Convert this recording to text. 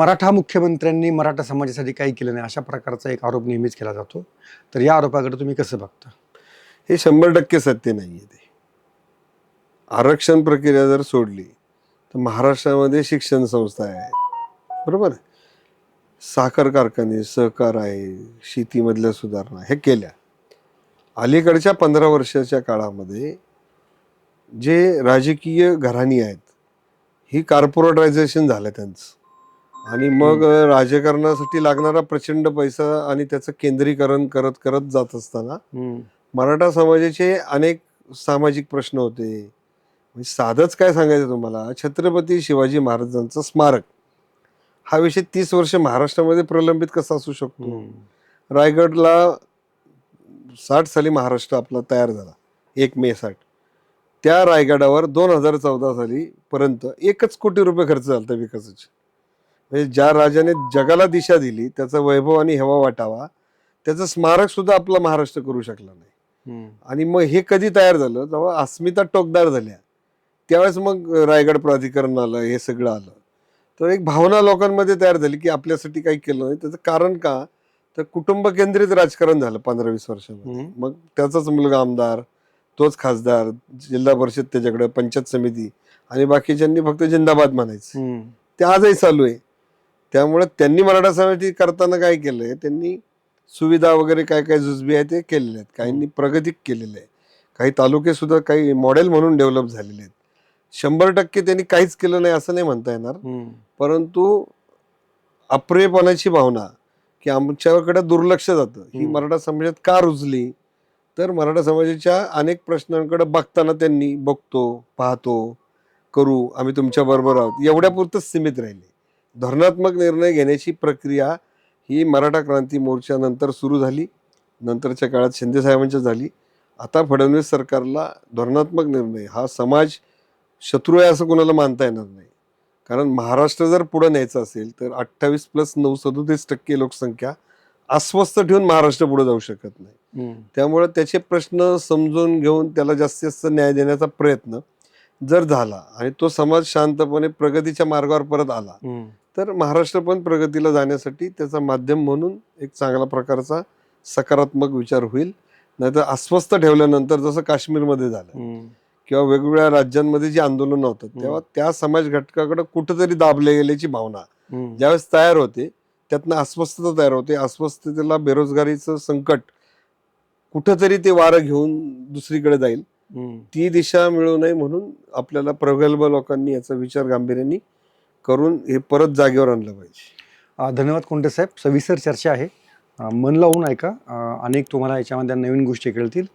मराठा मुख्यमंत्र्यांनी मराठा समाजासाठी काही केलं नाही. अशा प्रकारचा एक आरोप नेहमीच केला जातो. तर या आरोपाकडे तुम्ही कसं बघता? हे शंभर टक्के सत्य नाही आहे ते. आरक्षण प्रक्रिया जर सोडली तर महाराष्ट्रामध्ये शिक्षण संस्था आहेत. बरोबर? साखर कारखाने सहकार आहे शेतीमधल्या सुधारणा हे केल्या. अलीकडच्या पंधरा वर्षाच्या काळामध्ये जे राजकीय घराणी आहेत ही कॉर्पोरेटायझेशन झालं त्यांचं. आणि मग राजकारणासाठी लागणारा प्रचंड पैसा आणि त्याचं केंद्रीकरण करत करत जात असताना मराठा समाजाचे अनेक सामाजिक प्रश्न होते. म्हणजे साधंच काय सांगायचं तुम्हाला? छत्रपती शिवाजी महाराजांचं स्मारक. हा विषय तीस वर्ष महाराष्ट्रामध्ये प्रलंबित कसा असू शकतो? रायगडला साठ साली महाराष्ट्र आपला तयार झाला. एक मे साठ. त्या रायगडावर दोन हजार चौदा साली पर्यंत एकच कोटी रुपये खर्च झाला होता विकासाचे. म्हणजे ज्या राजाने जगाला दिशा दिली त्याचा वैभव आणि हेवा वाटावा. त्याचं स्मारक सुद्धा आपला महाराष्ट्र करू शकला नाही. आणि मग हे कधी तयार झालं? जेव्हा अस्मिता टोकदार झाल्या त्यावेळेस मग रायगड प्राधिकरण आलं हे सगळं आलं. तर एक भावना लोकांमध्ये तयार झाली की आपल्यासाठी काही केलं नाही. त्याचं कारण का? तर कुटुंब केंद्रित राजकारण झालं पंधरा वीस वर्षामध्ये मग त्याचाच मुलगा आमदार तोच खासदार जिल्हा परिषद त्याच्याकडे पंचायत समिती आणि बाकीच्यांनी फक्त जिंदाबाद म्हणायचं. ते आजही चालू आहे. त्यामुळे त्यांनी मराठा समाजाची करताना काय केलंय? त्यांनी सुविधा वगैरे काय काय जुजबी आहे ते केलेले आहेत. काहींनी प्रगती केलेली आहे. काही तालुके सुद्धा काही मॉडेल म्हणून डेव्हलप झालेले आहेत. शंभर टक्के त्यांनी काहीच केलं नाही असं नाही म्हणता येणार. परंतु अप्रियपणाची भावना की आमच्याकडे दुर्लक्ष जातं. ही. मराठा समाजात का रुजली? तर मराठा समाजाच्या अनेक प्रश्नांकडे बघताना त्यांनी बघतो पाहतो करू आम्ही तुमच्या बरोबर आहोत. एवढ्यापुरतंच सीमित राहिले. धोरणात्मक निर्णय घेण्याची प्रक्रिया ही मराठा क्रांती मोर्चानंतर सुरू झाली. नंतरच्या काळात शिंदे साहेबांच्या झाली. आता फडणवीस सरकारला धोरणात्मक निर्णय हा समाज शत्रू आहे असं कोणाला मानता येणार नाही. कारण महाराष्ट्र जर पुढे न्यायचं असेल तर अठ्ठावीस प्लस नऊ सदोतीस टक्के लोकसंख्या अस्वस्थ ठेवून महाराष्ट्र पुढे जाऊ शकत नाही. त्यामुळे त्याचे प्रश्न समजून घेऊन त्याला जास्तीत जास्त न्याय देण्याचा प्रयत्न जर झाला आणि तो समाज शांतपणे प्रगतीच्या मार्गावर परत आला तर महाराष्ट्र पण प्रगतीला जाण्यासाठी त्याचा माध्यम म्हणून एक चांगला प्रकारचा सकारात्मक विचार होईल. नाहीतर अस्वस्थ ठेवल्यानंतर जसं काश्मीरमध्ये झालं किंवा वेगवेगळ्या राज्यांमध्ये जी आंदोलनं होतात तेव्हा त्या समाज घटकाकडे कुठेतरी दाबले गेल्याची भावना. ज्यावेळेस तयार होते त्यातनं अस्वस्थता तयार होते. अस्वस्थतेला बेरोजगारीचं संकट कुठंतरी ते वारं घेऊन दुसरीकडे जाईल. ती दिशा मिळू नये म्हणून आपल्याला प्रगल्भ लोकांनी याचा विचार गांभीर्याने करून हे परत जागेवर आणलं पाहिजे. धन्यवाद कोंडे साहेब. सविस्तर चर्चा आहे. मन लावून ऐका. अनेक तुम्हाला याच्यामध्ये नवीन गोष्टी कळतील.